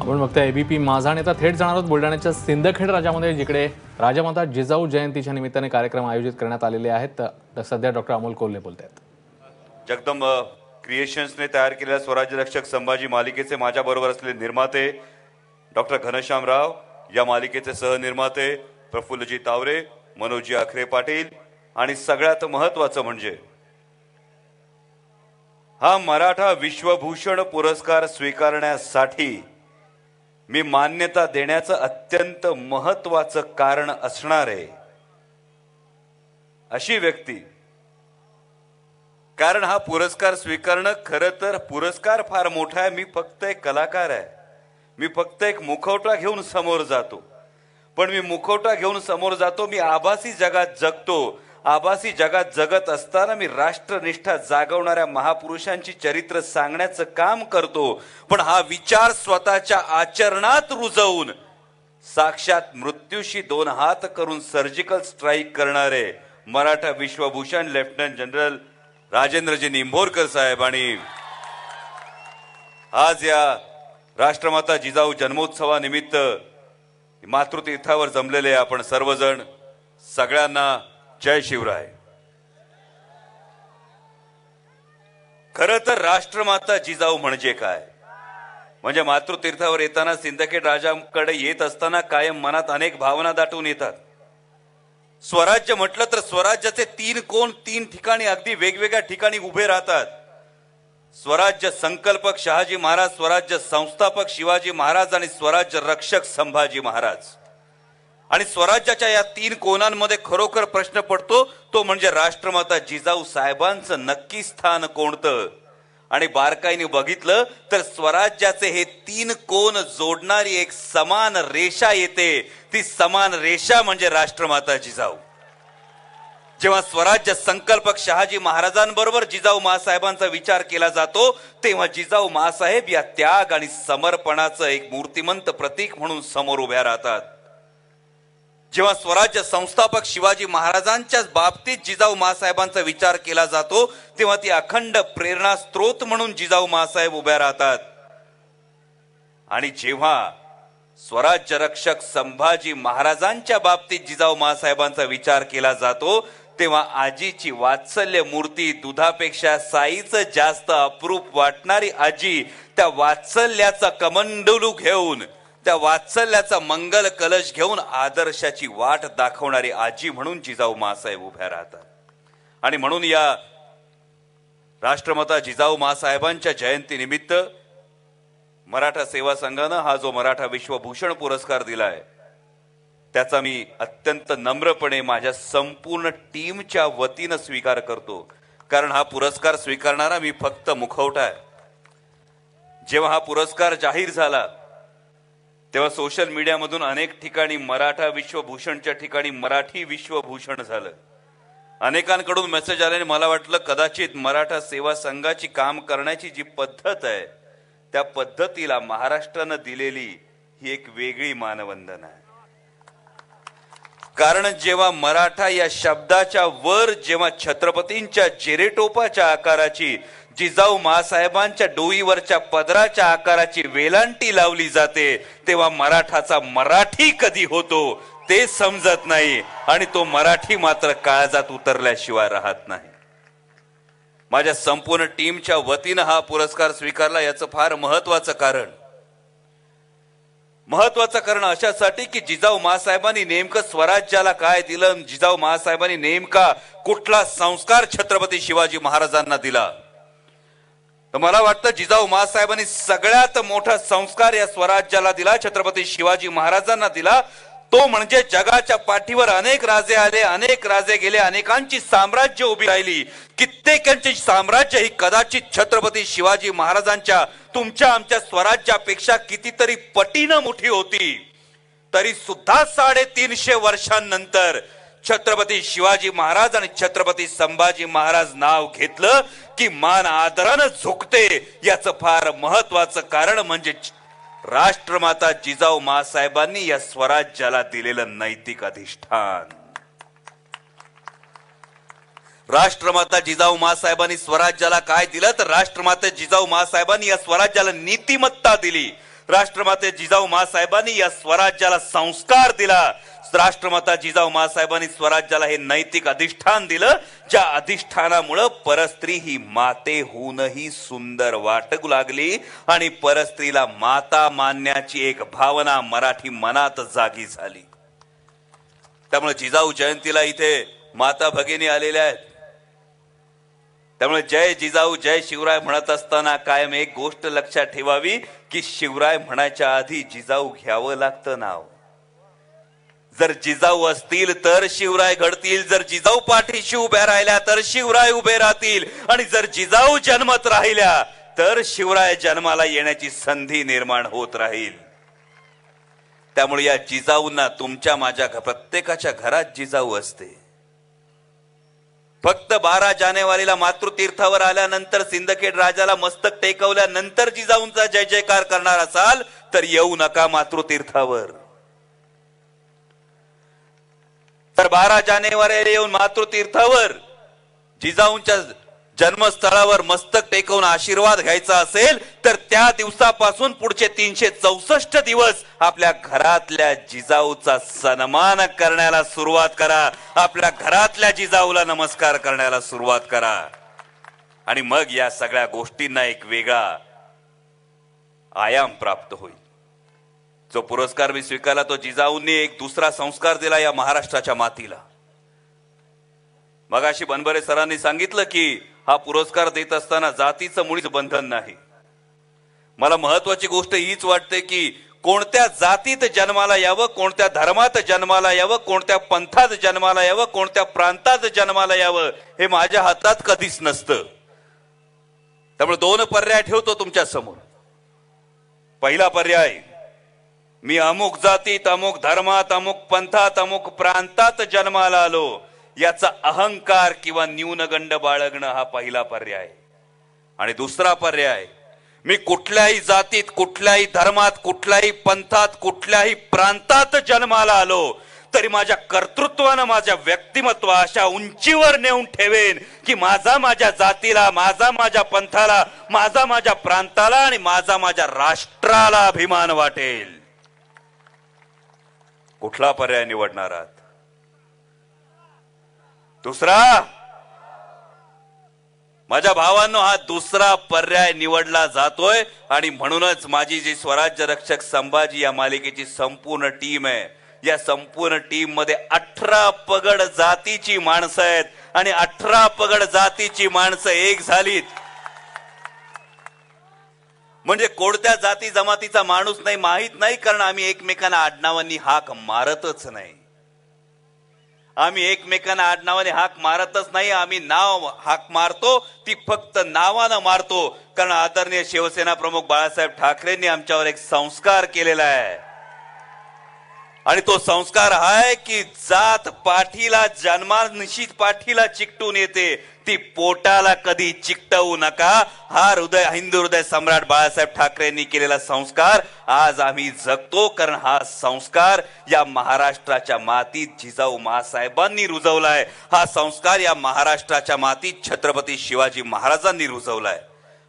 आपण बघतोय एबीपी माझा नेता थेट जाणार आहोत बुलढाण्याच्या सिंदखेड राजामध्ये जिकडे राजामाता जिजाऊ जयंतीच्या निमित्ताने कार्यक्रम आयोजित करण्यात आलेले आहेत. तर सध्या डॉक्टर अमोल कोल्हे बोलत आहेत जगदंब क्रिएशन्सने तयार केलेल्या स्वराज्य रक्षक संभाजी मालिकेचे माझ्याबरोबर असलेले निर्माते डॉक्टर घनश्याम राव या मालिकेचे सहनिर्माते प्रफुल्लजी तावरे मनोजी आखरे पाटील आणि सगळ्यात महत्वाचं म्हणजे हा मराठा विश्वभूषण पुरस्कार स्वीकारण्यासाठी मी मान्यता देण्याचं अत्यंत महत्वाचं कारण असणार आहे. अशी व्यक्ती. कारण हा पुरस्कार स्वीकारणं खरं तर पुरस्कार फार मोठा आहे. मी फक्त एक कलाकार आहे. मी फक्त एक मुखवटा घेऊन समोर जातो. पण मी मुखवटा घेऊन समोर जातो मी आभासी जगात जगतो. आभासी जगात जगत असताना मी राष्ट्रनिष्ठा जागवणाऱ्या महापुरुषांची चरित्र सांगण्याचं काम करतो पण हा विचार स्वतःच्या आचरणात रुजवून साक्षात मृत्यूशी दोन हात करून सर्जिकल स्ट्राईक करणारे मराठा विश्वभूषण लेफ्टनंट जनरल राजेंद्रजी निंभोरकर साहेब आणि आज या राष्ट्रमाता जिजाऊ जन्मोत्सवानिमित्त मातृतीर्थावर जमलेले आपण सर्वजण सगळ्यांना जय शिवराय. खर तर राष्ट्रमाता जिजाऊ म्हणजे काय? म्हणजे मातृतीर्थावर येताना सिंदखेड राजाकडे येत असताना कायम मनात अनेक भावना दाटून येतात. स्वराज्य म्हटलं तर स्वराज्याचे तीन कोण तीन ठिकाणी अगदी वेगवेगळ्या ठिकाणी उभे राहतात. स्वराज्य संकल्पक शहाजी महाराज स्वराज्य संस्थापक शिवाजी महाराज आणि स्वराज्य रक्षक संभाजी महाराज. आणि स्वराज्याच्या या तीन कोणांमध्ये खरोखर प्रश्न पडतो तो म्हणजे राष्ट्रमाता जिजाऊ साहेबांचं नक्की स्थान कोणतं? आणि बारकाईने बघितलं तर स्वराज्याचे हे तीन कोण जोडणारी एक समान रेषा येते. ती समान रेषा म्हणजे राष्ट्रमाता जिजाऊ. जेव्हा स्वराज्य संकल्पक शहाजी महाराजांबरोबर जिजाऊ महासाहेबांचा विचार केला जातो तेव्हा जिजाऊ महासाहेब या त्याग आणि समर्पणाचं एक मूर्तिमंत प्रतीक म्हणून समोर उभ्या राहतात. जेव्हा स्वराज्य संस्थापक शिवाजी महाराजांच्याच बाबतीत जिजाऊ महासाहेबांचा विचार केला जातो तेव्हा ती अखंड प्रेरणा स्त्रोत म्हणून जिजाऊ महासाहेब उभ्या राहतात. आणि जेव्हा स्वराज्य रक्षक संभाजी महाराजांच्या बाबतीत जिजाऊ महासाहेबांचा विचार केला जातो तेव्हा आजीची वात्सल्य मूर्ती दुधापेक्षा साईचं जास्त अप्रूप वाटणारी आजी त्या वात्सल्याचा कमंडलू घेऊन त्या वात्सल्याचा मंगल कलश घेऊन आदर्शाची वाट दाखवणारी आजी म्हणून जिजाऊ मासाहेब उभ्या राहतात. आणि म्हणून या राष्ट्रमता जिजाऊ मासाहेबांच्या जयंती निमित्त मराठा सेवा संघानं हा जो मराठा विश्वभूषण पुरस्कार दिलाय त्याचा मी अत्यंत नम्रपणे माझ्या संपूर्ण टीमच्या वतीनं स्वीकार करतो. कारण हा पुरस्कार स्वीकारणारा मी फक्त मुखवटा आहे. जेव्हा हा पुरस्कार जाहीर झाला तेव्हा सोशल मीडियामधून अनेक ठिकाणी मराठा विश्वभूषणच्या ठिकाणी मराठी विश्वभूषण झालं. अनेकांकडून मेसेज आल्याने मला वाटलं कदाचित मराठा सेवा संघाची काम करण्याची जी पद्धत आहे त्या पद्धतीला महाराष्ट्रानं दिलेली ही एक वेगळी मानवंदना आहे. कारण जेव्हा मराठा या शब्दाच्या वर जेव्हा छत्रपतींच्या जेरेटोपाच्या आकाराची जिजाऊ महासाहेबांच्या डोईवरच्या पदराच्या आकाराची वेलांटी लावली जाते तेव्हा मराठाचा मराठी कधी होतो ते समजत नाही आणि तो मराठी मात्र काळजात उतरल्याशिवाय राहत नाही. माझ्या संपूर्ण टीमच्या वतीनं हा पुरस्कार स्वीकारला याचं फार महत्वाचं कारण. महत्वाचं कारण अशासाठी की जिजाऊ महासाहेबांनी नेमकं स्वराज्याला काय दिलं जिजाऊ महासाहेबांनी नेमका कुठला संस्कार छत्रपती शिवाजी महाराजांना दिला. तर मला वाटतं जिजाऊ महासाहेबांनी सगळ्यात मोठा संस्कार या स्वराज्याला दिला छत्रपती शिवाजी महाराजांना दिला. तो म्हणजे जगाच्या पाठीवर अनेक राजे आले अनेक राजे गेले अनेकांची साम्राज्य उभी राहिली. कित्येकांची साम्राज्य ही कदाचित छत्रपती शिवाजी महाराजांच्या तुमच्या आमच्या स्वराज्यापेक्षा कितीतरी पटीनं मोठी होती. तरी सुद्धा साडेतीनशे वर्षांनंतर छत्रपती शिवाजी महाराज आणि छत्रपती संभाजी महाराज नाव घेतलं की मान आदरानं झुकते. याचं फार महत्वाचं कारण म्हणजे राष्ट्रमाता जिजाऊ मासाहेबांनी या स्वराज्याला दिलेलं नैतिक अधिष्ठान. राष्ट्रमाता जिजाऊ मासाहेबांनी स्वराज्याला काय दिलं? तर राष्ट्रमाता जिजाऊ मासाहेबांनी या स्वराज्याला नीतिमत्ता दिली. राष्ट्रमाते जिजाऊ मासाहेबांनी या स्वराज्याला संस्कार दिला. राष्ट्रमाता जिजाऊ मासाहेबांनी स्वराज्याला हे नैतिक अधिष्ठान दिलं. ज्या अधिष्ठानामुळं परस्त्री ही मातेहूनही सुंदर वाटू लागली आणि परस्त्रीला माता मानण्याची एक भावना मराठी मनात जागी झाली. त्यामुळे जिजाऊ जयंतीला इथे माता भगिनी आलेल्या आहेत. त्यामुळे जय जिजाऊ जय शिवराय म्हणत असताना कायम एक गोष्ट लक्षात ठेवावी की शिवराय म्हणायच्या आधी जिजाऊ घ्यावं लागतं नाव. जर जिजाऊ असतील तर शिवराय घडतील जर जिजाऊ पाठीशी उभ्या राहिल्या तर शिवराय उभे राहतील. आणि जर जिजाऊ जन्मत राहिल्या तर शिवराय जन्माला येण्याची संधी निर्माण होत राहील. त्यामुळे या जिजाऊंना तुमच्या माझ्या प्रत्येकाच्या घरात जिजाऊ असते. फक्त बारा जानेवारीला मातृतीर्थावर आल्यानंतर सिंदखेड राजाला मस्तक टेकवल्यानंतर जिजाऊंचा जय जयकार करणार असाल तर येऊ नका मातृतीर्थावर. तर बारा जानेवारीला येऊन मातृतीर्थावर जिजाऊंच्या जन्मस्थळावर मस्तक टेकवून आशीर्वाद घ्यायचा असेल तर त्या दिवसापासून पुढचे तीनशे चौसष्ट दिवस आपल्या घरातल्या जिजाऊचा सन्मान करण्याला सुरुवात करा. आपल्या घरातल्या जिजाऊला नमस्कार करण्याला सुरुवात करा. आणि मग या सगळ्या गोष्टींना एक वेगळा आयाम प्राप्त होईल. जो पुरस्कार मी स्वीकारला तो जिजाऊंनी एक दुसरा संस्कार दिला या महाराष्ट्राच्या मातीला. मगाशी बनबरे सरांनी सांगितलं की हा पुरस्कार देत असताना जातीचं मुळीच बंधन नाही. मला महत्वाची गोष्ट हीच वाटते की कोणत्या जातीत जन्माला यावं कोणत्या धर्मात जन्माला यावं कोणत्या पंथात जन्माला यावं कोणत्या प्रांतात जन्माला यावं हे माझ्या हातात कधीच नसतं. त्यामुळे दोन पर्याय ठेवतो तुमच्यासमोर. पहिला पर्याय मी अमुक जातीत अमुक धर्मात अमुक पंथात अमुक प्रांतात जन्माला आलो. याचा अहंकार किंवा न्यूनगंड बाळगणं हा पहिला पर्याय. आणि दुसरा पर्याय मी कुठल्याही जातीत कुठल्याही धर्मात कुठल्याही पंथात कुठल्याही प्रांतात जन्माला आलो तरी माझ्या कर्तृत्वानं माझ्या व्यक्तिमत्व अशा उंचीवर नेऊन ठेवेन की माझा माझ्या जातीला माझा माझ्या पंथाला माझा माझ्या प्रांताला आणि माझा माझ्या राष्ट्राला अभिमान वाटेल. कुठला पर्याय निवडणार आहात? दुसरा माझ्या भावांनो हा दुसरा पर्याय निवडला जातोय आणि म्हणूनच माझी जी स्वराज्य रक्षक संभाजी या मालिकेची संपूर्ण टीम आहे. या संपूर्ण टीममध्ये अठरा पगड जातीची माणसं आहेत आणि अठरा पगड जातीची माणसं एक झालीत. म्हणजे कोणत्या जाती जमातीचा माणूस नाही माहीत नाही कारण आम्ही एकमेकांना आडनावांनी हाक मारतच नाही. आम्ही एकमेकांना आडनावाने हाक मारतच नाही आम्ही नाव हाक मारतो ती फक्त नावानं मारतो. कारण आदरणीय शिवसेना प्रमुख बाळासाहेब ठाकरेंनी आमच्यावर एक संस्कार केलेला आहे. आणि तो संस्कार आहे की जात पाठीला जन्मानिशी पाठीला चिकटून येते. ती पोटाला कधी चिकटवू नका. हा हृदय हिंदू हृदय सम्राट बाळासाहेब ठाकरेंनी केलेला संस्कार. आज आम्ही जगतो कारण हा संस्कार या महाराष्ट्राच्या मातीत जिजाऊ महासाहेबांनी रुजवलाय. हा संस्कार या महाराष्ट्राच्या मातीत छत्रपती शिवाजी महाराजांनी रुजवलाय.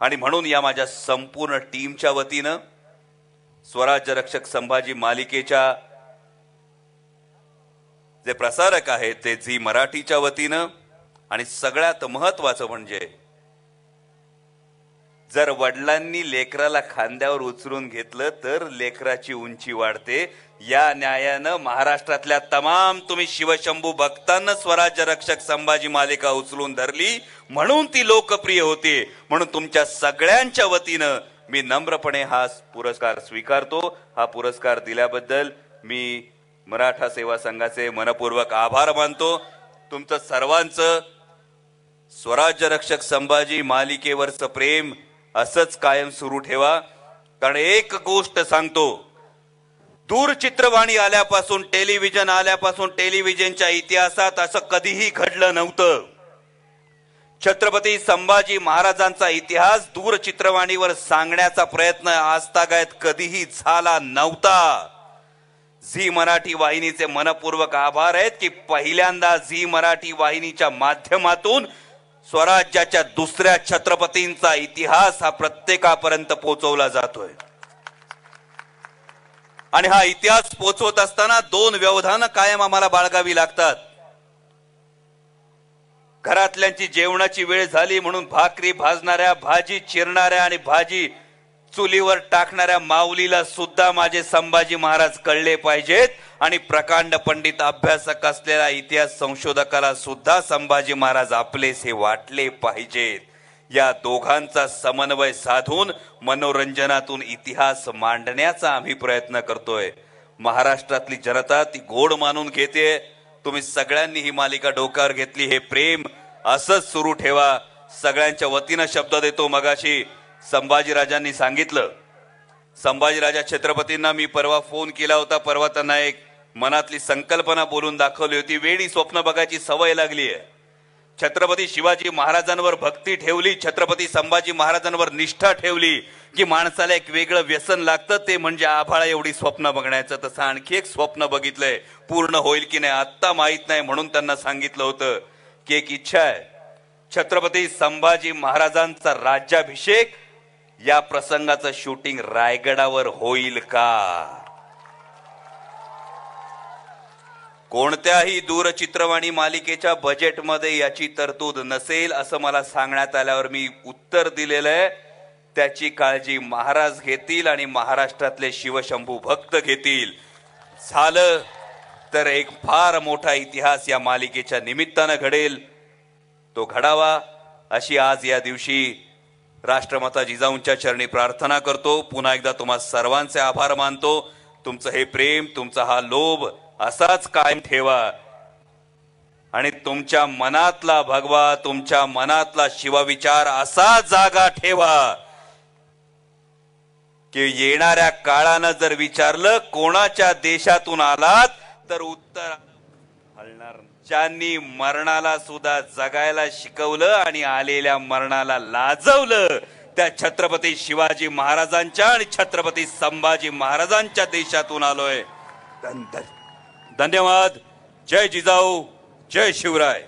आणि म्हणून या माझ्या संपूर्ण टीमच्या वतीनं स्वराज्य रक्षक संभाजी मालिकेच्या जे प्रसारक आहेत ते झी मराठीच्या वतीनं आणि सगळ्यात महत्वाचं म्हणजे जर वडिलांनी लेकराला खांद्यावर उचलून घेतलं तर लेकराची उंची वाढते. या न्यायानं महाराष्ट्रातल्या तमाम तुम्ही शिवशंभू भक्तांना स्वराज्य रक्षक संभाजी मालिका उचलून धरली म्हणून ती लोकप्रिय होते. म्हणून तुमच्या सगळ्यांच्या वतीनं मी नम्रपणे हा पुरस्कार स्वीकारतो. हा पुरस्कार दिल्याबद्दल मी मराठा सेवा संघाचे मनपूर्वक आभार मानतो. तुमचं सर्वांचं स्वराज्य रक्षक संभाजी मालिकेवरचं प्रेम असंच कायम सुरू ठेवा. कारण एक गोष्ट सांगतो दूरचित्रवाणी आल्यापासून टेलिव्हिजन आल्यापासून टेलिव्हिजनच्या इतिहासात असं कधीही घडलं नव्हतं. छत्रपती संभाजी महाराजांचा इतिहास दूरचित्रवाणीवर सांगण्याचा प्रयत्न आजतागायत कधीही झाला नव्हता. झी मराठी वाहिनीचे मनपूर्वक आभार आहेत की पहिल्यांदा झी मराठी वाहिनीच्या माध्यमातून स्वराज्याच्या दुसऱ्या छत्रपतींचा इतिहास हा प्रत्येकापर्यंत पोहोचवला जातोय. आणि हा इतिहास पोचवत असताना दोन व्यवधानं कायम आम्हाला बाळगावी लागतात. घरातल्यांची जेवणाची वेळ झाली म्हणून भाकरी भाजणाऱ्या भाजी चिरणाऱ्या आणि भाजी चुलीवर टाकणाऱ्या माऊलीला सुद्धा माझे संभाजी महाराज कळले पाहिजेत. आणि प्रकांड पंडित अभ्यासक असलेल्या इतिहास संशोधकाला सुद्धा संभाजी महाराज आपलेसे वाटले पाहिजेत. या दोघांचा समन्वय साधून मनोरंजनातून इतिहास मांडण्याचा आम्ही प्रयत्न करतोय. महाराष्ट्रातली जनता ती गोड मानून घेते. तुम्ही सगळ्यांनी ही मालिका डोक्यावर घेतली हे प्रेम असंच सुरू ठेवा. सगळ्यांच्या वतीनं शब्द देतो मगाशी. संभाजीराजांनी सांगितलं. संभाजीराजा छत्रपतींना मी परवा फोन केला होता. परवा त्यांना एक मनातली संकल्पना बोलून दाखवली होती. वेळी स्वप्न बघायची सवय लागली आहे. छत्रपती शिवाजी महाराजांवर भक्ती ठेवली. छत्रपती संभाजी महाराजांवर निष्ठा ठेवली की माणसाला एक वेगळं व्यसन लागतं. ते म्हणजे आभाळा एवढी स्वप्न बघण्याचं. तसं आणखी एक स्वप्न बघितलंय. पूर्ण होईल की नाही आत्ता माहीत नाही म्हणून त्यांना सांगितलं होतं. की एक इच्छा आहे. छत्रपती संभाजी महाराजांचा राज्याभिषेक या प्रसंगाचं शूटिंग रायगडावर होईल का? कोणत्याही दूरचित्रवाणी मालिकेच्या बजेटमध्ये याची तरतूद नसेल असं मला सांगण्यात आल्यावर मी उत्तर दिलेलं आहे. त्याची काळजी महाराज घेतील आणि महाराष्ट्रातले शिवशंभू भक्त घेतील. झालं तर एक फार मोठा इतिहास या मालिकेच्या निमित्तानं घडेल. तो घडावा अशी आज या दिवशी राष्ट्रमाता जिजाऊंच्या चरणी प्रार्थना करतो. पुन्हा एकदा तुम्हा सर्वांचे आभार मानतो. तुमचं हे प्रेम तुमचा हा लोभ असाच कायम ठेवा. आणि तुमच्या मनातला भगवा तुमच्या मनातला शिवविचार असा जागा ठेवा. की येणाऱ्या काळानं जर विचारलं कोणाच्या देशातून आलात तर उत्तर हलणार. ज्यांनी मरणाला सुद्धा जगायला शिकवलं आणि आलेल्या मरणाला लाजवलं त्या छत्रपती शिवाजी महाराजांच्या आणि छत्रपती संभाजी महाराजांच्या देशातून आलोय. धन- धन- धन्यवाद. जय जिजाऊ. जय शिवराय.